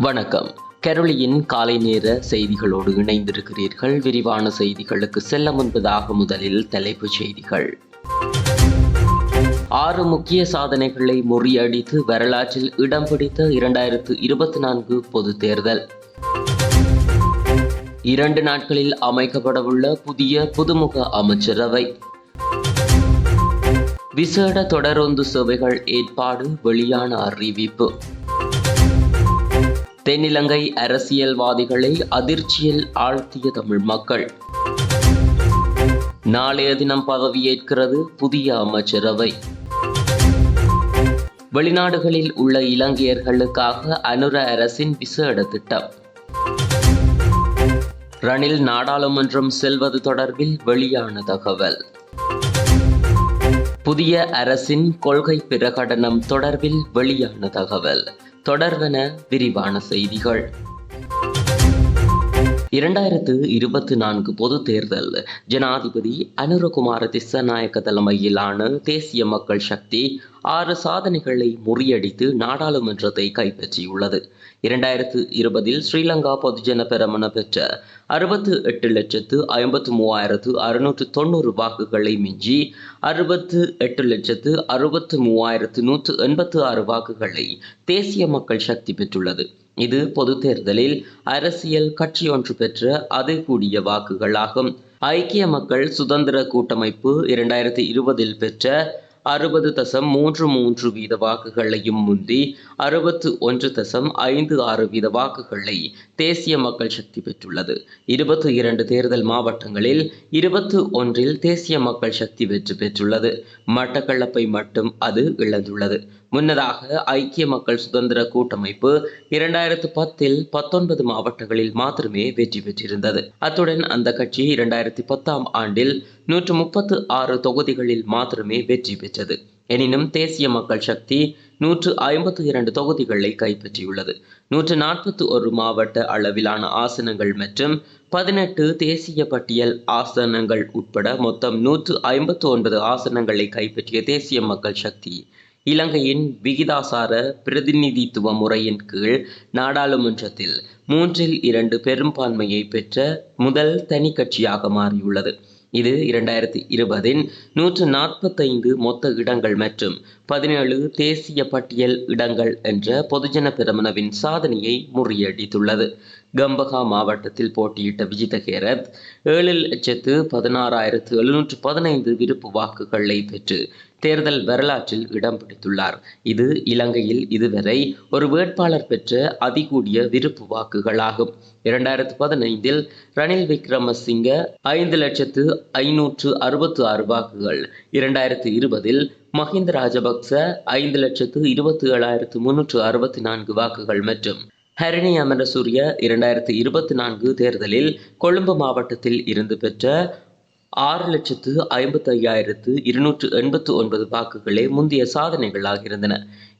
வணக்கம். கெரளியின் காலை நேர செய்திகளோடு இணைந்திருக்கிறீர்கள். விரிவான செய்திகளுக்கு செல்ல முன்பதாக முதலில் தலைப்புச் செய்திகள். ஆறு முக்கிய சாதனைகளை முறியடித்து வரலாற்றில் இடம் பிடித்த இரண்டாயிரத்து இருபத்தி நான்கு பொது தேர்தல். இரண்டு நாட்களில் அமைக்கப்படவுள்ள புதிய புதுமுக அமைச்சரவை. விசேட தொடரொந்து சேவைகள் ஏற்பாடு வெளியான அறிவிப்பு. தென்னிலங்கை அரசியல்வாதிகளை அதிர்ச்சியில் ஆழ்த்திய தமிழ் மக்கள். நாளைய தினம் பதவியேற்கிறது புதிய அமைச்சரவை. வெளிநாடுகளில் உள்ள இலங்கையர்களுக்காக அனுர அரசின் விசேட திட்டம். ரணில் நாடாளுமன்றம் செல்வது தொடர்பில் வெளியான தகவல். புதிய அரசின் கொள்கை பிரகடனம் தொடர்பில் வெளியான தகவல். தொடர்வன விரிவான செய்திகள். இரண்டாயிரத்து இருபத்தி நான்கு பொது தேர்தல். ஜனாதிபதி அனுரகுமார திசநாயக்க தலைமையிலான தேசிய மக்கள் சக்தி ஆறு சாதனைகளை முறியடித்து நாடாளுமன்றத்தை கைப்பற்றியுள்ளது. இரண்டாயிரத்து இருபதில் ஸ்ரீலங்கா பொதுஜன பெரமன பெற்ற அறுபத்து எட்டு லட்சத்து ஐம்பத்து மூவாயிரத்து அறுநூற்று தொண்ணூறு வாக்குகளை மிஞ்சி அறுபத்து எட்டு லட்சத்து அறுபத்து மூவாயிரத்து நூற்று எண்பத்து ஆறு வாக்குகளை தேசிய மக்கள் சக்தி பெற்றுள்ளது. இது பொது தேர்தலில் அரசியல் கட்சி ஒன்று பெற்ற அதை கூடிய வாக்குகளாகும். ஐக்கிய மக்கள் சுதந்திர கூட்டமைப்பு இரண்டாயிரத்தி இருபதில் பெற்ற அறுபது தசம் மூன்று மூன்று வீத வாக்குகளையும் முந்தி அறுபத்து ஒன்று தசம் ஐந்து ஆறு வீத வாக்குகளை தேசிய மக்கள் சக்தி பெற்றுள்ளது. இருபத்தி இரண்டு தேர்தல் மாவட்டங்களில் இருபத்து ஒன்றில் தேசிய மக்கள் சக்தி வெற்றி பெற்றுள்ளது. மட்டக்களப்பை மட்டும் அது இழந்துள்ளது. முன்னதாக ஐக்கிய மக்கள் சுதந்திர கூட்டமைப்பு இரண்டாயிரத்து பத்தில் பத்தொன்பது மாவட்டங்களில் மாத்திரமே வெற்றி பெற்றிருந்தது. அத்துடன் அந்த கட்சி இரண்டாயிரத்தி பத்தாம் ஆண்டில் நூற்று முப்பத்து ஆறு தொகுதிகளில் மாத்திரமே வெற்றி பெற்றது. எனினும் தேசிய மக்கள் சக்தி நூற்று ஐம்பத்தி இரண்டு தொகுதிகளை கைப்பற்றியுள்ளது. நூற்று நாற்பத்தி ஒரு மாவட்ட அளவிலான ஆசனங்கள் மற்றும் பதினெட்டு தேசிய பட்டியல் ஆசனங்கள் உட்பட மொத்தம் நூற்று ஐம்பத்தி ஒன்பது ஆசனங்களை கைப்பற்றிய தேசிய மக்கள் சக்தி. இலங்கையின் விகிதாசார பிரதிநிதித்துவ முறையின் கீழ் நாடாளுமன்றத்தில் மூன்றில் இரண்டு பெரும்பான்மையை பெற்ற முதல் தனி கட்சியாக மாறியுள்ளது. இது இரண்டாயிரத்தி இருபதின் நூற்று நாற்பத்தைந்து மொத்த இடங்கள் மற்றும் பதினேழு தேசிய பட்டியல் இடங்கள் என்ற பொதுஜன பிரமணவின் சாதனையை முறியடித்துள்ளது. கம்பகா மாவட்டத்தில் போட்டியிட்ட விஜித கேரத் ஏழு லட்சத்து பதினாறாயிரத்து எழுநூற்று பதினைந்து விருப்பு வாக்குகளை பெற்று தேர்தல் வரலாற்றில் இடம் பிடித்துள்ளார். இது இலங்கையில் இதுவரை ஒரு வேட்பாளர் பெற்ற அதிகூடிய விருப்பு வாக்குகளாகும். இரண்டாயிரத்து பதினைந்தில் ரணில் விக்ரமசிங்க ஐந்து லட்சத்து ஐநூற்று அறுபத்து ஆறு வாக்குகள் இரண்டாயிரத்து இருபதில் மஹிந்த ராஜபக்ச ஐந்து லட்சத்து இருபத்தி ஏழாயிரத்து முன்னூற்று அறுபத்தி நான்கு வாக்குகள் மற்றும் ஹரிணி அமரசூரிய இரண்டாயிரத்து இருபத்தி நான்கு தேர்தலில் கொழும்பு மாவட்டத்தில் இருந்து பெற்ற ஆறு லட்சத்து ஐம்பத்தி ஐயாயிரத்து இருநூற்று எண்பத்து ஒன்பது வாக்குகளே முந்தைய சாதனைகளாக இருந்தன.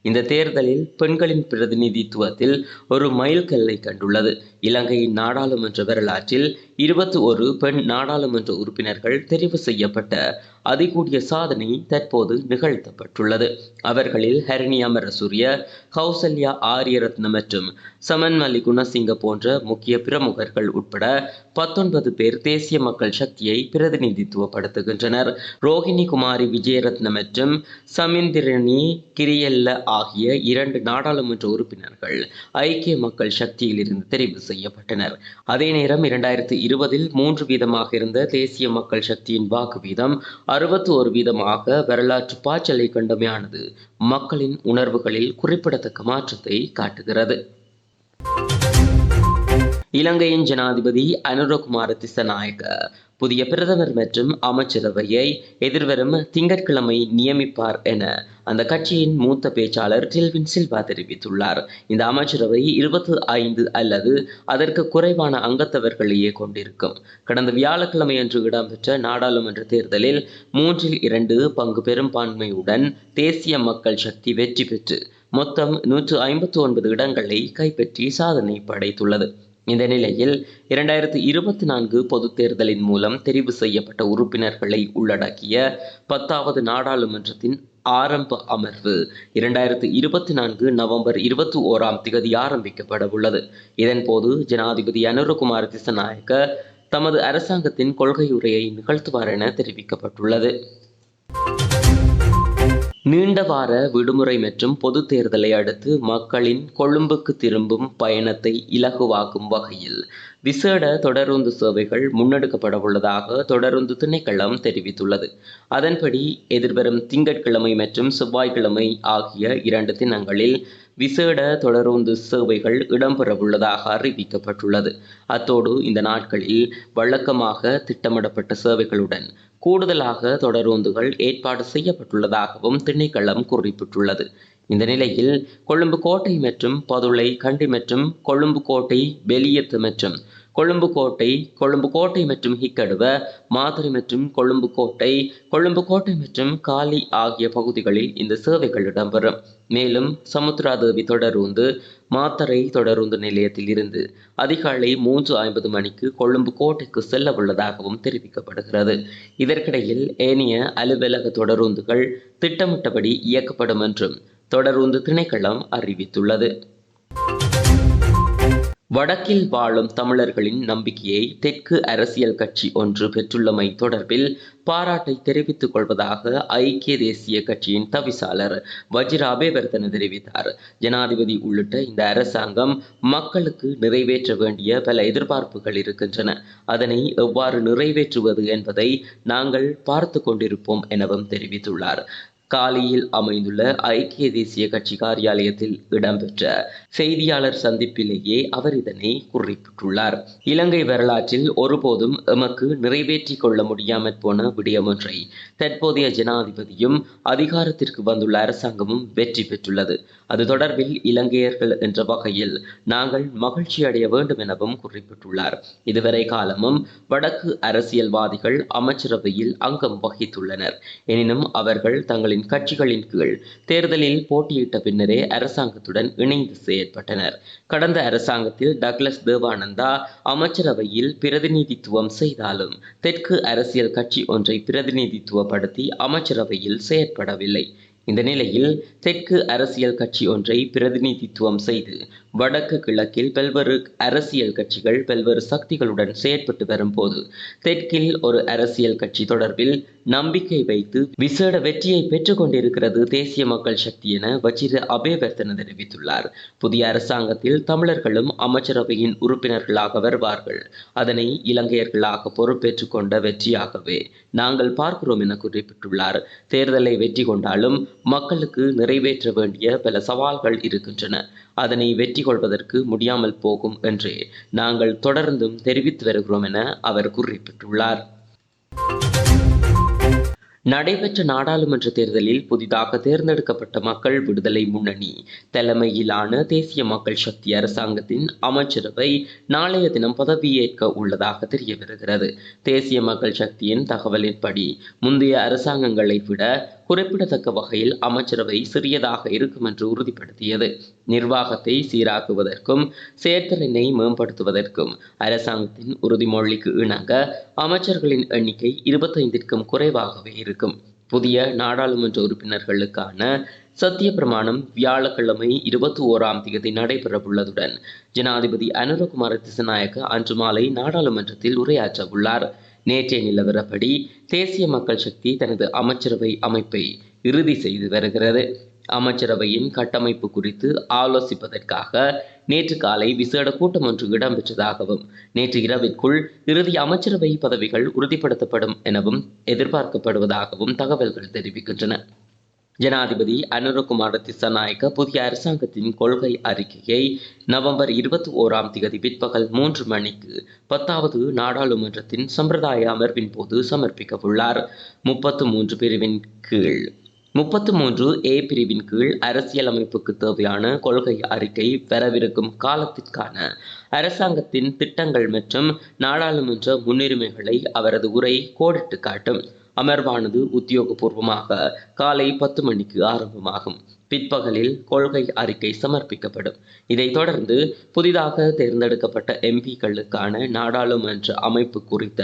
இந்த தேர்தலில் பெண்களின் பிரதிநிதித்துவத்தில் ஒரு மைல்கல்லை கண்டுள்ளது. இலங்கையின் நாடாளுமன்ற வரலாற்றில் இருபத்தி ஒரு பெண் நாடாளுமன்ற உறுப்பினர்கள் தெரிவு செய்யப்பட்ட அதிகூடிய சாதனை தற்போது நிகழ்த்தப்பட்டுள்ளது. அவர்களில் ஹரிணி அமரசூரிய கௌசல்யா ஆரியரத்ன மற்றும் சமன்மலி குணசிங்க போன்ற முக்கிய பிரமுகர்கள் உட்பட பத்தொன்பது பேர் தேசிய மக்கள் சக்தியை பிரதிநிதித்துவப்படுத்துகின்றனர். ரோஹிணி குமாரி விஜயரத்ன மற்றும் சமிந்திரணி கிரியல்ல ஆகிய இரண்டு நாடாளுமன்ற உறுப்பினர்கள் ஐக்கிய மக்கள் சக்தியில் இருந்து தெரிவு செய்யப்பட்டனர். அதே நேரம் இரண்டாயிரத்தி இருபதில் மூன்று வீதமாக இருந்த தேசிய மக்கள் சக்தியின் வாக்கு வீதம் அறுபத்தி ஒரு வீதமாக வரலாற்று பாய்ச்சலை கண்டமையானது மக்களின் உணர்வுகளில் குறிப்பிடத்தக்க மாற்றத்தை காட்டுகிறது. இலங்கையின் ஜனாதிபதி அனுரகுமார திசநாயக்க புதிய பிரதமர் மற்றும் அமைச்சரவையை எதிர்வரும் திங்கட்கிழமை நியமிப்பார் என அந்த கட்சியின் மூத்த பேச்சாளர் டில்வின் சில்வா தெரிவித்துள்ளார். இந்த அமைச்சரவை இருபத்தி ஐந்து அல்லது அதற்கு குறைவான அங்கத்தவர்களையே கொண்டிருக்கும். கடந்த வியாழக்கிழமை அன்று இடம்பெற்ற நாடாளுமன்ற தேர்தலில் மூன்றில் இரண்டு பங்கு பெரும்பான்மையுடன் தேசிய மக்கள் சக்தி வெற்றி பெற்று மொத்தம் நூற்று ஐம்பத்தி ஒன்பது இடங்களை கைப்பற்றி சாதனை படைத்துள்ளது. இந்த நிலையில் இரண்டாயிரத்தி இருபத்தி நான்கு பொதுத் தேர்தலின் மூலம் தெரிவு செய்யப்பட்ட உறுப்பினர்களை உள்ளடக்கிய பத்தாவது நாடாளுமன்றத்தின் ஆரம்ப அமர்வு இரண்டாயிரத்தி இருபத்தி நான்கு நவம்பர் இருபத்தி ஓராம் திகதி ஆரம்பிக்கப்பட உள்ளது. இதன்போது ஜனாதிபதி அனுரகுமார் திசநாயக்க தமது அரசாங்கத்தின் கொள்கையுரையை நிகழ்த்துவார் என தெரிவிக்கப்பட்டுள்ளது. நீண்ட வார விடுமுறை மற்றும் பொது தேர்தலை அடுத்து மக்களின் கொழும்புக்கு திரும்பும் பயணத்தை இலகுவாக்கும் வகையில் விசேட தொடருந்து சேவைகள் முன்னெடுக்கப்பட உள்ளதாக தொடருந்து திணைக்களம் தெரிவித்துள்ளது. அதன்படி எதிர்வரும் திங்கட்கிழமை மற்றும் செவ்வாய்க்கிழமை ஆகிய இரண்டு தினங்களில் விசேட தொடருந்து சேவைகள் இடம்பெறவுள்ளதாக அறிவிக்கப்பட்டுள்ளது. அத்தோடு இந்த நாட்களில் வழக்கமாக திட்டமிடப்பட்ட சேவைகளுடன் கூடுதலாக தொடரூந்துகள் ஏற்பாடு செய்யப்பட்டுள்ளதாகவும் திணைக்களம் குறிப்பிட்டுள்ளது. இந்த நிலையில் கொழும்பு கோட்டை மற்றும் பதுளை கண்டி மற்றும் கொழும்பு கோட்டை வெளியத்து மற்றும் கொழும்பு கோட்டை கொழும்பு கோட்டை மற்றும் ஹிக்கடுவ மாதிரி மற்றும் கொழும்பு கோட்டை கொழும்பு கோட்டை மற்றும் காலி ஆகிய பகுதிகளில் இந்த சேவைகள் இடம்பெறும். மேலும் சமுத்திராதேவி தொடரூந்து மாத்தரை தொடருந்து நிலையத்தில் இருந்து அதிகாலை மூன்று ஐம்பது மணிக்கு கொழும்பு கோட்டைக்கு செல்ல உள்ளதாகவும் தெரிவிக்கப்படுகிறது. இதற்கிடையில் ஏனைய அலுவலக தொடருந்துகள் திட்டமிட்டபடி இயக்கப்படும் என்றும் தொடருந்து திணைக்களம் அறிவித்துள்ளது. வடக்கில் வாழும் தமிழர்களின் நம்பிக்கையை தெற்கு அரசியல் கட்சி ஒன்று பெற்றுள்ளமை தொடர்பில் பாராட்டை தெரிவித்துக் கொள்வதாக ஐக்கிய தேசிய கட்சியின் தவிசாளர் வஜிராபேவர்தன தெரிவித்தார். ஜனாதிபதி உள்ளிட்ட இந்த அரசாங்கம் மக்களுக்கு நிறைவேற்ற வேண்டிய பல எதிர்பார்ப்புகள் இருக்கின்றன. அதனை எவ்வாறு நிறைவேற்றுவது என்பதை நாங்கள் பார்த்து கொண்டிருப்போம் எனவும் தெரிவித்துள்ளார். காலியில் அமைந்துள்ள ஐக்கிய தேசிய கட்சி காரியாலயத்தில் இடம்பெற்ற செய்தியாளர் சந்திப்பிலேயே அவர் இதனை குறிப்பிட்டுள்ளார். இலங்கை வரலாற்றில் ஒருபோதும் எமக்கு நிறைவேற்றி கொள்ள முடியாமற் போன விடயமொன்றை தற்போதைய ஜனாதிபதியும் அதிகாரத்திற்கு வந்துள்ள அரசாங்கமும் வெற்றி பெற்றுள்ளது. அது தொடர்பில் இலங்கையர்கள் என்ற வகையில் நாங்கள் மகிழ்ச்சி அடைய வேண்டும் எனவும் குறிப்பிட்டுள்ளார். இதுவரை காலமும் வடக்கு அரசியல்வாதிகள் அமைச்சரவையில் அங்கம் வகித்துள்ளனர். எனினும் அவர்கள் தங்களின் கட்சிகளின் கீழ் தேர்தலில் போட்டியிட்ட பின்னரே அரசாங்கத்துடன் இணைந்து செயற்பட்டனர். கடந்த அரசாங்கத்தில் டக்ளஸ் தேவானந்தா அமைச்சரவையில் பிரதிநிதித்துவம் செய்தாலும் தெற்கு அரசியல் கட்சி ஒன்றை பிரதிநிதித்துவப்படுத்தி அமைச்சரவையில் செயற்படவில்லை. இந்த நிலையில் தெற்கு அரசியல் கட்சி ஒன்றை பிரதிநிதித்துவம் செய்து வடக்கு கிழக்கில் பல்வேறு அரசியல் கட்சிகள் பல்வேறு சக்திகளுடன் செயற்பட்டு வரும்போது தெற்கில் ஒரு அரசியல் கட்சி தொடர்பில் நம்பிக்கை வைத்து விசேட வெற்றியை பெற்றுக் கொண்டிருக்கிறது தேசிய மக்கள் சக்தி என வஜிர அபேவர்த்தன தெரிவித்துள்ளார். புதிய அரசாங்கத்தில் தமிழர்களும் அமைச்சரவையின் உறுப்பினர்களாக வருவார்கள் அதனை இலங்கையர்களாக பொறுப்பேற்றுக் கொண்ட வெற்றியாகவே நாங்கள் பார்க்கிறோம் என குறிப்பிட்டுள்ளார். தேர்தலை வெற்றி கொண்டாலும் மக்களுக்கு நிறைவேற்ற வேண்டிய பல சவால்கள் இருக்கின்றன. அதனை வெற்றி கொள்வதற்கு முடியாமல் போகும் என்றே நாங்கள் தொடர்ந்தும் தெரிவித்து வருகிறோம் என அவர் குறிப்பிட்டுள்ளார். நடைபெற்ற நாடாளுமன்ற தேர்தலில் புதிதாக தேர்ந்தெடுக்கப்பட்ட மக்கள் விடுதலை முன்னணி தலைமையிலான தேசிய மக்கள் சக்தி அரசாங்கத்தின் அமைச்சரவை நாளைய தினம் பதவியேற்க உள்ளதாக தெரிய வருகிறது தேசிய மக்கள் சக்தியின் தகவலின்படி முந்தைய அரசாங்கங்களை விட குறிப்பிடத்தக்க வகையில் அமைச்சரவை சிறியதாக இருக்கும் என்று உறுதிப்படுத்தியது. நிர்வாகத்தை சீராக்குவதற்கும் செயற்திறனை மேம்படுத்துவதற்கும் அரசாங்கத்தின் உறுதிமொழிக்கு இணங்க அமைச்சர்களின் எண்ணிக்கை இருபத்தைந்திற்கும் குறைவாகவே இருக்கும். புதிய நாடாளுமன்ற உறுப்பினர்களுக்கான சத்திய பிரமாணம் வியாழக்கிழமை இருபத்தி ஓராம் தேதி நடைபெறவுள்ளதுடன் ஜனாதிபதி அனுரகுமார திசநாயக்க அன்று மாலை நாடாளுமன்றத்தில் உரையாற்ற உள்ளார் நேற்றைய நிலவரப்படி தேசிய மக்கள் சக்தி தனது அமைச்சரவை அமைப்பை இறுதி செய்து வருகிறது. அமைச்சரவையின் கட்டமைப்பு குறித்து ஆலோசிப்பதற்காக நேற்று காலை விசேட கூட்டம் ஒன்று இடம்பெற்றதாகவும் நேற்று இரவிற்குள் இறுதி அமைச்சரவை பதவிகள் உறுதிப்படுத்தப்படும் எனவும் எதிர்பார்க்கப்படுவதாகவும் தகவல்கள் தெரிவிக்கின்றன. ஜனாதிபதி அனுரகுமார் திசநாயக்க புதிய அரசாங்கத்தின் கொள்கை அறிக்கையை நவம்பர் இருபத்தி ஓராம் தேதி பிற்பகல் மூன்று மணிக்கு பத்தாவது நாடாளுமன்றத்தின் சம்பிரதாய அமர்வின் போது சமர்ப்பிக்க உள்ளார் முப்பத்து மூன்று பிரிவின் கீழ். முப்பத்து மூன்று ஏ பிரிவின் கீழ் அரசியலமைப்புக்கு தேவையான கொள்கை அறிக்கை பெறவிருக்கும் காலத்திற்கான அரசாங்கத்தின் திட்டங்கள் மற்றும் நாடாளுமன்ற முன்னுரிமைகளை அவரது உரை கோடிட்டு காட்டும். அமர்வானது உத்தியோகபூர்வமாக காலை பத்து மணிக்கு ஆரம்பமாகும். பிற்பகலில் கொள்கை அறிக்கை சமர்ப்பிக்கப்படும். இதைத் தொடர்ந்து புதிதாக தேர்ந்தெடுக்கப்பட்ட எம்பிக்களுக்கான நாடாளுமன்ற அமைப்பு குறித்த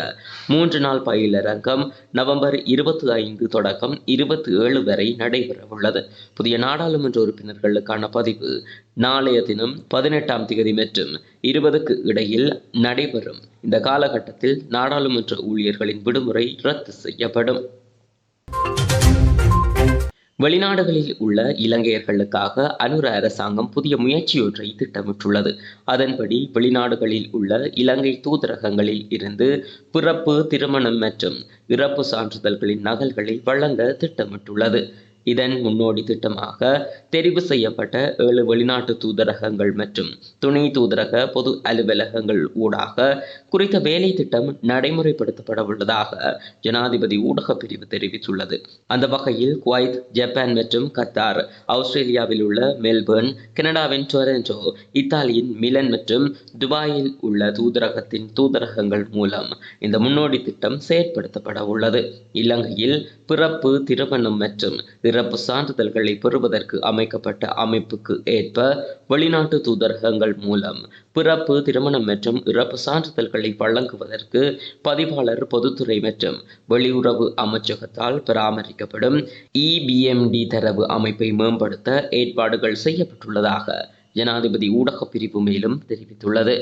மூன்று நாள் பயிலரங்கம் நவம்பர் இருபத்தி ஐந்து தொடக்கம் இருபத்தி ஏழு வரை நடைபெறவுள்ளது புதிய நாடாளுமன்ற உறுப்பினர்களுக்கான பதிவு நாளைய தினம் பதினெட்டாம் தேதி மற்றும் இருபதுக்கு இடையில் நடைபெறும். இந்த காலகட்டத்தில் நாடாளுமன்ற ஊழியர்களின் விடுமுறை ரத்து செய்யப்படும். வெளிநாடுகளில் உள்ள இலங்கையர்களுக்காக அனுர அரசாங்கம் புதிய முயற்சியொன்றை திட்டமிட்டுள்ளது. அதன்படி வெளிநாடுகளில் உள்ள இலங்கை தூதரகங்களில் இருந்து பிறப்பு திருமணம் மற்றும் இறப்பு சான்றிதழ்களின் நகல்களை வழங்க திட்டமிட்டுள்ளது. இதன் முன்னோடி திட்டமாக தெரிவு செய்யப்பட்ட ஏழு வெளிநாட்டு தூதரகங்கள் மற்றும் துணை தூதரக பொது அலுவலகங்கள் ஊடாக குறித்த வேலை திட்டம் நடைமுறைப்படுத்தப்பட உள்ளதாக ஜனாதிபதி ஊடக பிரிவு தெரிவித்துள்ளது. அந்த வகையில் குவைத் ஜப்பான் மற்றும் கத்தார் ஆஸ்திரேலியாவில் உள்ள மெல்பர்ன் கனடாவின் டொரண்டோ இத்தாலியின் மிலன் மற்றும் துபாயில் உள்ள தூதரகத்தின் தூதரகங்கள் மூலம் இந்த முன்னோடி திட்டம் செயற்படுத்தப்பட உள்ளது. இலங்கையில் பிறப்பு திருமணம் மற்றும் இறப்பு சான்றிதழ்களை பெறுவதற்கு அமைக்கப்பட்ட அமைப்புக்கு ஏற்ப வெளிநாட்டு தூதரகங்கள் மூலம் பிறப்பு திருமணம் மற்றும் இறப்பு சான்றிதழ்களை வழங்குவதற்கு பதிவாளர் பொதுத்துறை மற்றும் வெளியுறவு அமைச்சகத்தால் பராமரிக்கப்படும் இபிஎம்டி தரவு அமைப்பை மேம்படுத்த ஏற்பாடுகள் செய்யப்பட்டுள்ளதாக ஜனாதிபதி ஊடகப் பிரிவு மேலும் தெரிவித்துள்ளது.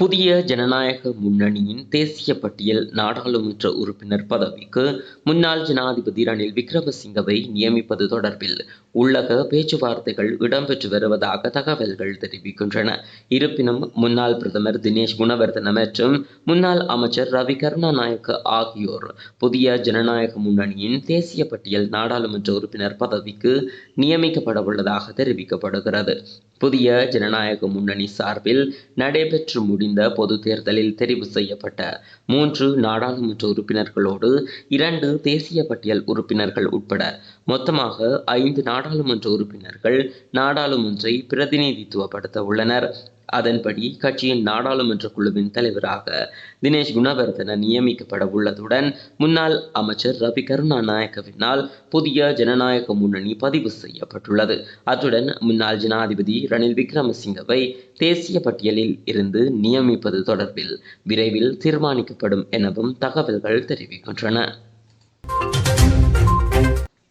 புதிய ஜனநாயக முன்னணியின் தேசிய பட்டியல் நாடாளுமன்ற உறுப்பினர் பதவிக்கு முன்னாள் ஜனாதிபதி ரணில் விக்ரமசிங்கவை நியமிப்பது தொடர்பில் உள்ளக பேச்சுவார்த்தைகள் இடம்பெற்று வருவதாக தகவல்கள் தெரிவிக்கின்றன. இருப்பினும் முன்னாள் பிரதமர் தினேஷ் குணவர்தன மற்றும் முன்னாள் அமைச்சர் ரவி கருணாநாயக்க ஆகியோர் புதிய ஜனநாயக முன்னணியின் தேசிய பட்டியல் நாடாளுமன்ற உறுப்பினர் பதவிக்கு நியமிக்கப்பட உள்ளதாக தெரிவிக்கப்படுகிறது. புதிய ஜனநாயக முன்னணி சார்பில் நடைபெற்று முடிந்த பொது தேர்தலில் தெரிவு செய்யப்பட்ட மூன்று நாடாளுமன்ற உறுப்பினர்களோடு இரண்டு தேசிய பட்டியல் உறுப்பினர்கள் உட்பட மொத்தமாக ஐந்து நாடாளுமன்ற உறுப்பினர்கள் நாடாளுமன்றை பிரதிநிதித்துவப்படுத்த உள்ளனர். அதன்படி கட்சியின் நாடாளுமன்ற குழுவின் தலைவராக தினேஷ் குணவர்தன நியமிக்கப்பட உள்ளதுடன் முன்னாள் அமைச்சர் ரவி கருணாநாயக்கவினால் புதிய ஜனநாயக முன்னணி பதிவு செய்யப்பட்டுள்ளது. அத்துடன் முன்னாள் ஜனாதிபதி ரணில் விக்ரமசிங்கவை தேசிய பட்டியலில் இருந்து நியமிப்பது தொடர்பில் விரைவில் தீர்மானிக்கப்படும் எனவும் தகவல்கள் தெரிவிக்கின்றன.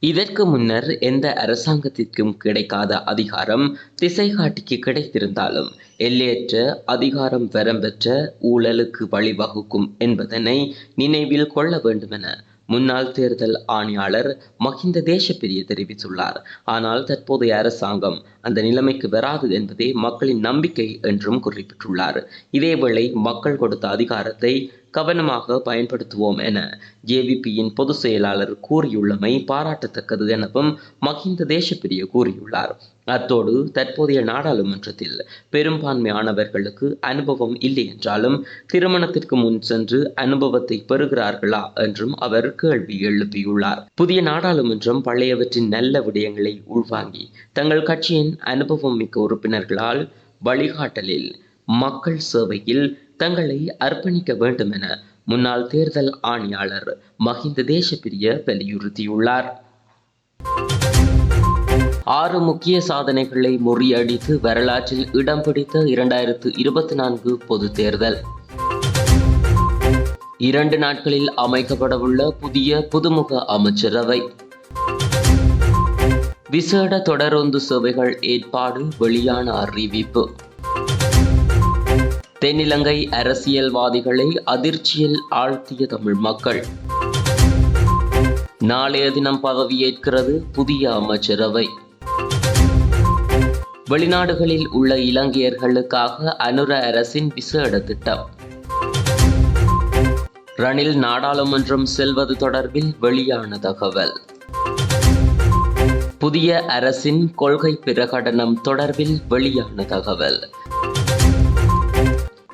இதற்கு முன்னர் எந்த அரசாங்கத்திற்கும் கிடைக்காத அதிகாரம் திசைகாட்டிக்கு கிடைத்திருந்தாலும் எல்லையற்ற அதிகாரம் வரம்பெற்ற ஊழலுக்கு வழிவகுக்கும் என்பதனை நினைவில் கொள்ள வேண்டுமென முன்னாள் தேர்தல் ஆணையாளர் மஹிந்த தேசப்பிரிய தெரிவித்துள்ளார். ஆனால் தற்போதைய அரசாங்கம் அந்த நிலைமைக்கு வராது என்பதே மக்களின் நம்பிக்கை என்றும் குறிப்பிட்டுள்ளார். இதேவேளை மக்கள் கொடுத்த அதிகாரத்தை கவனமாக பயன்படுத்துவோம் என ஜேவிபியின் பொதுச் செயலாளர் கூறியுள்ளமை பாராட்டத்தக்கது எனவும் மஹிந்த தேசப்பிரிய கூறியுள்ளார். அத்தோடு தற்போதைய நாடாளுமன்றத்தில் பெரும்பான்மையானவர்களுக்கு அனுபவம் இல்லை என்றாலும் திருமணத்திற்கு முன் சென்று அனுபவத்தை பெறுகிறார்களா என்றும் அவர் கேள்வி எழுப்பியுள்ளார். புதிய நாடாளுமன்றம் பழையவற்றின் நல்ல விடயங்களை உள்வாங்கி தங்கள் கட்சியின் அனுபவம் மிக்க உறுப்பினர்களால் வழிகாட்டலில் மக்கள் சேவையில் தங்களை அர்ப்பணிக்க வேண்டும் என முன்னாள் தேர்தல் ஆணையாளர் மஹிந்த தேசப்பிரிய வலியுறுத்தியுள்ளார். ஆறு முக்கிய சாதனைகளை முறியடித்து வரலாற்றில் இடம் பிடித்த இரண்டாயிரத்து இருபத்தி நான்கு பொது தேர்தல். இரண்டு நாட்களில் அமைக்கப்படவுள்ள புதிய புதுமுக அமைச்சரவை. விசேட தொடருந்து சேவைகள் ஏற்பாடு வெளியான அறிவிப்பு. தென்னிலங்கை அரசியல்வாதிகளை அதிர்ச்சியில் ஆழ்த்திய தமிழ் மக்கள். நாளைய தினம் பதவியேற்கிறது புதிய அமைச்சரவை. வெளிநாடுகளில் உள்ள இலங்கையர்களுக்காக அனுர அரசின் விசேட திட்டம். ரணில் நாடாளுமன்றம் செல்வது தொடர்பில் வெளியான தகவல். புதிய அரசின் கொள்கை பிரகடனம் தொடர்பில் வெளியான தகவல்.